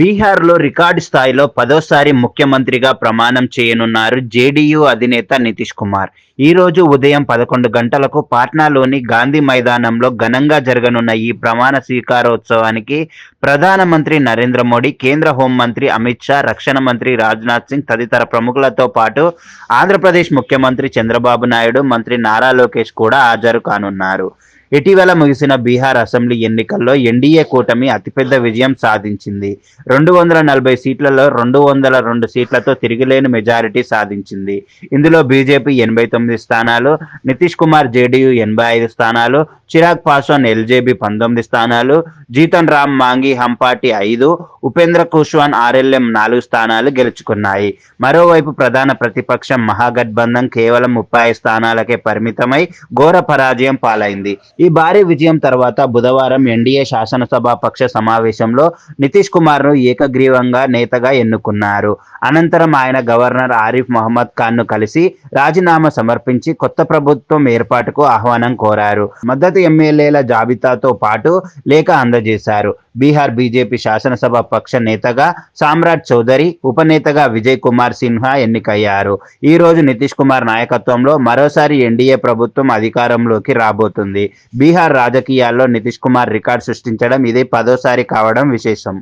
బీహార్లో రికార్డు స్థాయిలో పదోసారి ముఖ్యమంత్రిగా ప్రమాణం చేయనున్నారు జేడీయూ అధినేత నితీష్ కుమార్. ఈ రోజు ఉదయం పదకొండు గంటలకు పాట్నాలోని గాంధీ మైదానంలో ఘనంగా జరగనున్న ఈ ప్రమాణ స్వీకారోత్సవానికి ప్రధానమంత్రి నరేంద్ర మోడీ కేంద్ర హోంమంత్రి అమిత్ షా రక్షణ మంత్రి రాజ్నాథ్ సింగ్ తదితర ప్రముఖులతో పాటు ఆంధ్రప్రదేశ్ ముఖ్యమంత్రి చంద్రబాబు నాయుడు మంత్రి నారా లోకేష్ కూడా హాజరు కానున్నారు. ఇటీవల ముగిసిన బీహార్ అసెంబ్లీ ఎన్నికల్లో ఎన్డీఏ కూటమి అతిపెద్ద విజయం సాధించింది. రెండు వందల నలభై సీట్లలో రెండు వందల రెండు సీట్లతో తిరిగిలేని మెజారిటీ సాధించింది. ఇందులో బీజేపీ ఎనభై తొమ్మిది స్థానాలు నితీష్ కుమార్ జేడీయూ ఎనభై ఐదు స్థానాలు చిరాగ్ పాస్వాన్ ఎల్జేబీ పంతొమ్మిది స్థానాలు జీతన్ రామ్ మాంగి హంపాటి ఐదు ఉపేంద్ర కుష్వాన్ ఆర్ఎల్ఎం నాలుగు స్థానాలు గెలుచుకున్నాయి. మరోవైపు ప్రధాన ప్రతిపక్షం మహాగఠబంధన్ కేవలం ముప్పై స్థానాలకే పరిమితమై ఘోర పరాజయం పాలైంది. ఈ భారీ విజయం తర్వాత బుధవారం ఎన్డీఏ శాసనసభ పక్ష సమావేశంలో నితీష్ కుమార్ను ఏకగ్రీవంగా నేతగా ఎన్నుకున్నారు. అనంతరం ఆయన గవర్నర్ ఆరిఫ్ మహమ్మద్ ఖాన్ను కలిసి రాజీనామా సమర్పించి కొత్త ప్రభుత్వం ఏర్పాటుకు ఆహ్వానం కోరారు. మద్దతు ఎమ్మెల్యేల జాబితాతో పాటు లేఖ అందజేశారు. బీహార్ బీజేపీ శాసనసభ పక్ష నేతగా సామ్రాట్ చౌదరి ఉపనేతగా విజయ్ కుమార్ సిన్హా ఎన్నికయ్యారు. ఈ రోజు నితీష్ కుమార్ నాయకత్వంలో మరోసారి ఎన్డీఏ ప్రభుత్వం అధికారంలోకి రాబోతుంది. బీహార్ రాజకీయాల్లో నితీష్ కుమార్ రికార్డు సృష్టించడం ఇదే పదోసారి కావడం విశేషం.